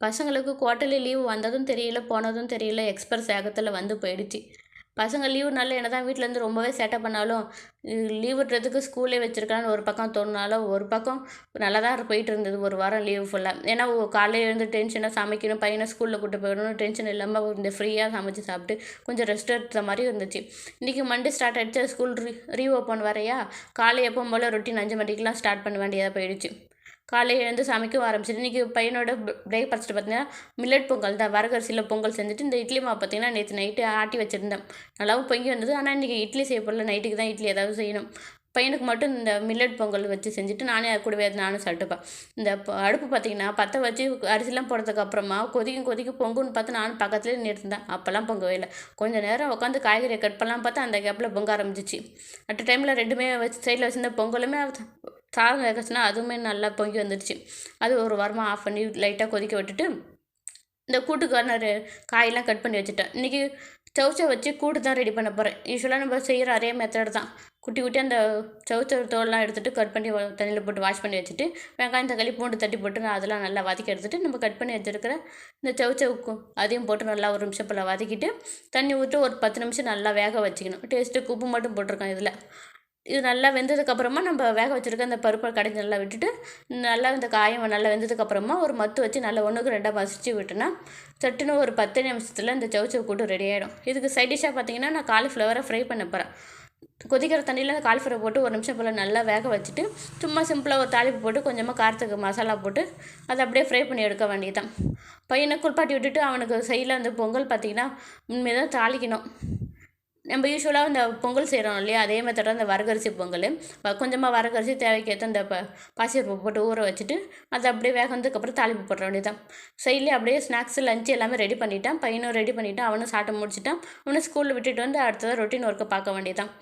பசங்களுக்கு quarterly leave வந்ததும் தெரியல போனதும் தெரியல எக்ஸ்பிரஸ் வேகத்தில் வந்து போயிடுச்சு. பசங்க லீவுனால என்ன தான் வீட்டிலேருந்து ரொம்பவே சேட்டை பண்ணாலும் லீவ் விட்டுறதுக்கு ஸ்கூலே வச்சுருக்கலான்னு ஒரு பக்கம் தோணுனாலும் ஒரு பக்கம் நல்லா தான் போயிட்டு இருந்தது ஒரு வாரம் லீவு ஃபுல்லாக ஏன்னா காலையில் எழுந்து டென்ஷனாக சமைக்கணும் பையனை ஸ்கூலில் கூட்டு போயிடணும் டென்ஷன் இல்லாமல் இந்த ஃப்ரீயாக சமைச்சு சாப்பிட்டு கொஞ்சம் ரெஸ்ட் எடுத்த மாதிரி இருந்துச்சு. இன்றைக்கி மண்டே ஸ்டார்ட் ஆகிடுச்சு ஸ்கூல் ரீ ரீஓப்பன் வரையா? காலை எப்போ போல் ரொட்டீன் அஞ்சு மணிக்கெலாம் ஸ்டார்ட் பண்ண வேண்டியதாக போயிடுச்சு. காலையில் எழுந்து சமைக்கவும் ஆரம்பிச்சிட்டு இன்றைக்கி பையனோட பிரேக்ஃபாஸ்ட் பார்த்தீங்கன்னா மில்லட் பொங்கல் தான். வரகரிசியில் பொங்கல் செஞ்சுட்டு இந்த இட்லி மாவு பார்த்தீங்கன்னா நேற்று நைட்டு ஆட்டி வச்சுருந்தேன். நல்லாவும் பொங்கி வந்தது. ஆனால் இன்றைக்கி இட்லி செய்ய போடல நைட்டுக்கு தான் இட்லி ஏதாவது செய்யணும். பையனுக்கு மட்டும் இந்த மில்லட் பொங்கல் வச்சு செஞ்சுட்டு நானே அது கூடவே நானும் சாப்பிட்டுப்பேன். இந்த ப- அடுப்பு பார்த்தீங்கன்னா பற்ற வச்சு அரிசிலாம் போடுறதுக்கு அப்புறமா கொதிக்கும் கொதிக்கும் பொங்குன்னு பார்த்து நானும் பக்கத்துலேயே நிறுத்திருந்தேன் அப்போல்லாம் பொங்கவே இல்லை. கொஞ்சம் நேரம் உட்காந்து காய்கறியை கட் பண்ணலாம் பார்த்தா அந்த கேப்பில் பொங்க ஆரம்பிச்சிச்சு. அட் டைமில் ரெண்டுமே வச்சு சைடில் வச்சுருந்த பொங்கலுமே சாதம் வேகச்சுன்னா அதுவுமே நல்லா பொங்கி வந்துடுச்சு அது ஒரு வாரமாக ஆஃப் பண்ணி லைட்டாக கொதிக்க விட்டுட்டு இந்த கூட்டுக்கான காயெல்லாம் கட் பண்ணி வச்சுட்டேன். இன்றைக்கி சவுச்சை வச்சு கூட்டு தான் ரெடி பண்ண போகிறேன் யூஸ்வலாக நம்ம செய்கிற அதே மெத்தட் தான். குட்டி குட்டி அந்த சவுச்ச தோல்லாம் எடுத்துகிட்டு கட் பண்ணி தண்ணியில் போட்டு வாஷ் பண்ணி வச்சுட்டு வெங்காயம் தக்காளி பூண்டு தட்டி போட்டு நான் அதெல்லாம் நல்லா வதக்கி எடுத்துகிட்டு நம்ம கட் பண்ணி வச்சுருக்கிற இந்த சவுச்சவுக்கு அதையும் போட்டு நல்லா ஒரு நிமிஷம் போல் வதக்கிட்டு தண்ணி ஊற்றி ஒரு பத்து நிமிஷம் நல்லா வேக வச்சுக்கணும். டேஸ்ட்டுக்கு உப்பு மட்டும் போட்டிருக்கேன் இதில். இது நல்லா வெந்ததுக்கப்புறமா நம்ம வேக வச்சுருக்க அந்த பருப்பை கடைஞ்சி நல்லா விட்டுட்டு நல்லா இந்த காயம் நல்லா வெந்ததுக்கப்புறமா ஒரு மத்து வச்சு நல்லா ஒன்றுக்கு ரெண்டாக மசிச்சு விட்டோன்னா சட்டுன்னு ஒரு பத்து நிமிஷத்தில் இந்த சவுச்சவு கூட்டு ரெடி ஆகிடும் இதுக்கு சைட் டிஷ்ஷாக பார்த்தீங்கன்னா நான் காலிஃப்ளவரை ஃப்ரை பண்ண போகிறேன் கொதிக்கிற தண்ணியில் அந்த காலிஃப்ளவர் போட்டு ஒரு நிமிஷம் போல் நல்லா வேக வச்சுட்டு சும்மா சிம்பிளாக ஒரு தாளிப்பு போட்டு கொஞ்சமாக காரத்துக்கு மசாலா போட்டு அதை அப்படியே ஃப்ரை பண்ணி எடுக்க வேண்டியதான் பையனை குளிப்பாட்டி விட்டுட்டு அவனுக்கு சைடில் அந்த பொங்கல் பார்த்தீங்கன்னா உண்மையாக தான் தாளிக்கணும். நம்ம யூஸ்வலாக இந்த பொங்கல் செய்கிறோம் இல்லையா? அதே மெத்தடாக அந்த வரகரிசி பொங்கல். கொஞ்சமாக வரகரிசி தேவைக்கேற்ற இந்த ப பாசிப்பருப்பு போட்டு ஊற வச்சுட்டு அதை அப்படியே வேக வந்ததுக்கப்புறம் தாளிப்பு போட்டுற வேண்டியதான் சைட்லேயே அப்படியே ஸ்நாக்ஸ் லஞ்சு எல்லாமே ரெடி பண்ணிட்டான். பையனும் ரெடி பண்ணிட்டான். அவனும் சாப்பிட்டு முடிச்சிட்டான். அவனை ஸ்கூலில் விட்டுட்டு வந்து அடுத்ததான் ரொட்டீன் ஒர்க்கை பார்க்க வேண்டியதான்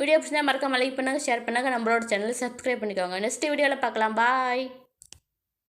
வீடியோ பிடிச்சா மறக்காம லைக் பண்ணாங்க ஷேர் பண்ணாங்க. நம்மளோட சேனலை சப்ஸ்கிரைப் பண்ணிக்கோங்க. நெக்ஸ்ட் வீடியோவில் பார்க்கலாம். பாய்